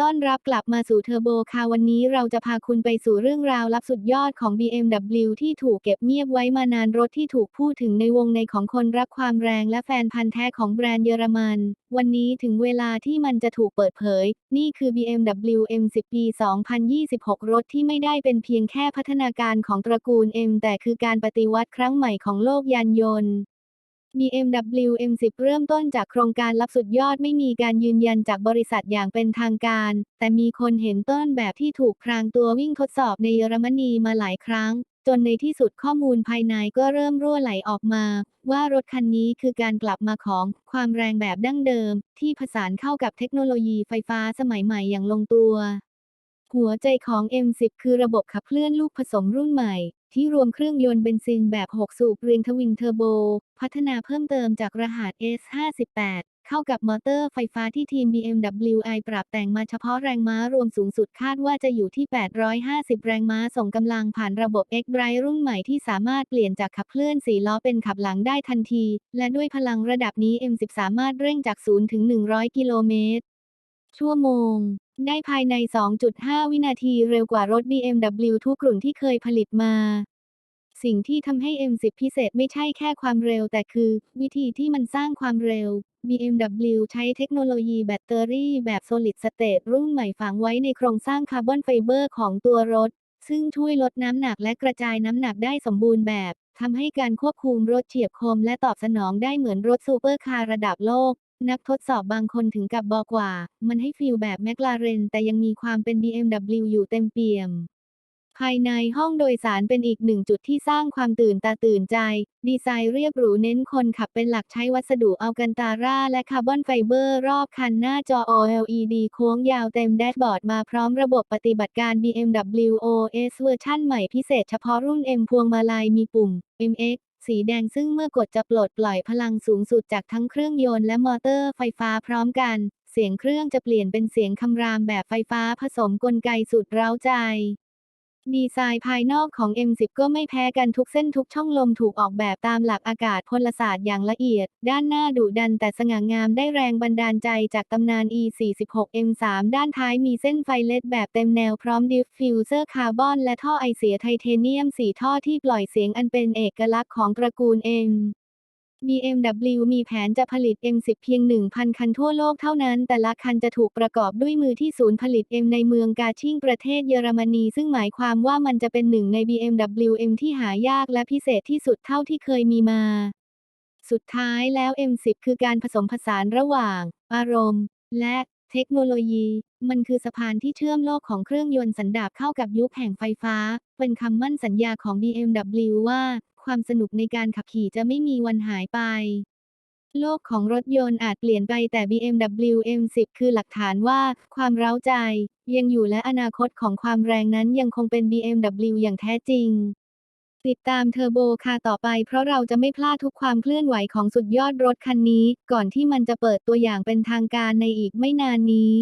ต้อนรับกลับมาสู่เทอร์โบค่ะวันนี้เราจะพาคุณไปสู่เรื่องราวลับสุดยอดของ BMW ที่ถูกเก็บเงียบไว้มานานรถที่ถูกพูดถึงในวงในของคนรักความแรงและแฟนพันธ์แท้ของแบรนด์เยอรมัน วันนี้ถึงเวลาที่มันจะถูกเปิดเผย นี่คือ BMW M10 ปี 2026 รถที่ไม่ได้เป็นเพียงแค่พัฒนาการของตระกูล M แต่คือการปฏิวัติครั้งใหม่ของโลกยานยนต์ BMW M10 เริ่มต้นจากโครงการลับสุดยอดไม่มีการยืนยันจากบริษัทอย่างเป็นทางการ แต่มีคนเห็นต้นแบบที่ถูกพรางตัววิ่งทดสอบในเยอรมนีมาหลายครั้ง จนในที่สุดข้อมูลภายในก็เริ่มรั่วไหลออกมา ว่ารถคันนี้คือการกลับมาของความแรงแบบดั้งเดิม ที่ผสานเข้ากับเทคโนโลยีไฟฟ้าสมัยใหม่อย่างลงตัว หัวใจของ M10 คือระบบขับเคลื่อนลูกผสมรุ่นใหม่ ที่รวมเครื่องยนต์เบนซินแบบ 6 สูบเรียงทวินเทอร์โบ พัฒนาเพิ่มเติมจากรหัส S58 เข้ากับมอเตอร์ไฟฟ้าที่ทีม BMW i ปรับแต่งมาเฉพาะแรงม้ารวมสูงสุดคาดว่าจะอยู่ที่ 850 แรงม้าส่งกำลังผ่านระบบ X-Drive รุ่นใหม่ที่สามารถเปลี่ยนจากขับเคลื่อน4ล้อเป็นขับหลังได้ทันที และด้วยพลังระดับนี้ M10 สามารถเร่งจาก 0 ถึง 100 กิโลเมตร ชั่วโมง ได้ภายใน 2.5 วินาทีเร็วกว่ารถ BMW ทุกรุ่นที่เคยผลิตมา สิ่งที่ทำให้ M10 พิเศษไม่ใช่แค่ความเร็วแต่คือ วิธีที่มันสร้างความเร็ว BMW ใช้เทคโนโลยีแบตเตอรี่แบบ Solid State รุ่นใหม่ฝังไว้ในโครงสร้างคาร์บอนไฟเบอร์ของตัวรถ ซึ่งช่วยลดน้ำหนักและกระจายน้ำหนักได้สมบูรณ์แบบทำให้การควบคุมรถเฉียบคมและตอบสนองได้เหมือนรถซูเปอร์คาร์ระดับโลก นักทดสอบบางคนถึงกับบอกว่า มันให้ฟีลแบบแมคลาเรนแต่ยังมีความเป็น BMW อยู่เต็มเปี่ยม ภายในห้องโดยสารเป็นอีกหนึ่งจุดที่สร้างความตื่นตาตื่นใจ ดีไซน์เรียบหรูเน้นคนขับเป็นหลักใช้วัสดุอัลกันตาร่าและคาร์บอนไฟเบอร์รอบคันหน้าจอ OLED โค้งยาวเต็มแดชบอร์ดมาพร้อมระบบปฏิบัติการ BMW OS เวอร์ชั่นใหม่พิเศษเฉพาะรุ่น M พวงมาลัยมีปุ่ม MX สีแดงซึ่งเมื่อกดจะปลดปล่อยพลังสูงสุดจากทั้งเครื่องยนต์และมอเตอร์ไฟฟ้าพร้อมกัน เสียงเครื่องจะเปลี่ยนเป็นเสียงคำรามแบบไฟฟ้าผสมกลไกสุดเร้าใจ ดีไซน์ภายนอกของ M10 ก็ไม่แพ้กันทุกเส้นทุกช่องลมถูกออกแบบตามหลักอากาศพลศาสตร์อย่างละเอียด ด้านหน้าดุดันแต่สง่างามได้แรงบันดาลใจจากตำนาน E46 M3 ด้านท้ายมีเส้นไฟเลดแบบเต็มแนวพร้อมดิฟฟิวเซอร์คาร์บอนและท่อไอเสียไทเทเนียม4ท่อที่ปล่อยเสียงอันเป็นเอกลักษณ์ของตระกูล M BMW มีแผนจะผลิต M10 เพียง 1,000 คันทั่วโลกเท่านั้น แต่ละคันจะถูกประกอบด้วยมือที่ศูนย์ผลิต M ในเมืองกาชิงประเทศเยอรมนี ซึ่งหมายความว่ามันจะเป็นหนึ่งใน BMW M ที่หายากและพิเศษที่สุดเท่าที่เคยมีมา สุดท้ายแล้ว M10 คือการผสมผสานระหว่าง อารมณ์ และเทคโนโลยี มันคือสะพานที่เชื่อมโลกของเครื่องยนต์สันดาปเข้ากับยุคแห่งไฟฟ้า เป็นคำมั่นสัญญาของ BMW ว่า ความสนุกในการขับขี่จะไม่มีวันหายไป โลกของรถยนต์อาจเปลี่ยนไปแต่ BMW M10 คือหลักฐานว่าความเร้าใจ ยังอยู่และอนาคตของความแรงนั้นยังคงเป็น BMW อย่างแท้จริง ติดตามเทอร์โบคาร์ต่อไปเพราะเราจะไม่พลาดทุกความเคลื่อนไหวของสุดยอดรถคันนี้ ก่อนที่มันจะเปิดตัวอย่างเป็นทางการในอีกไม่นานนี้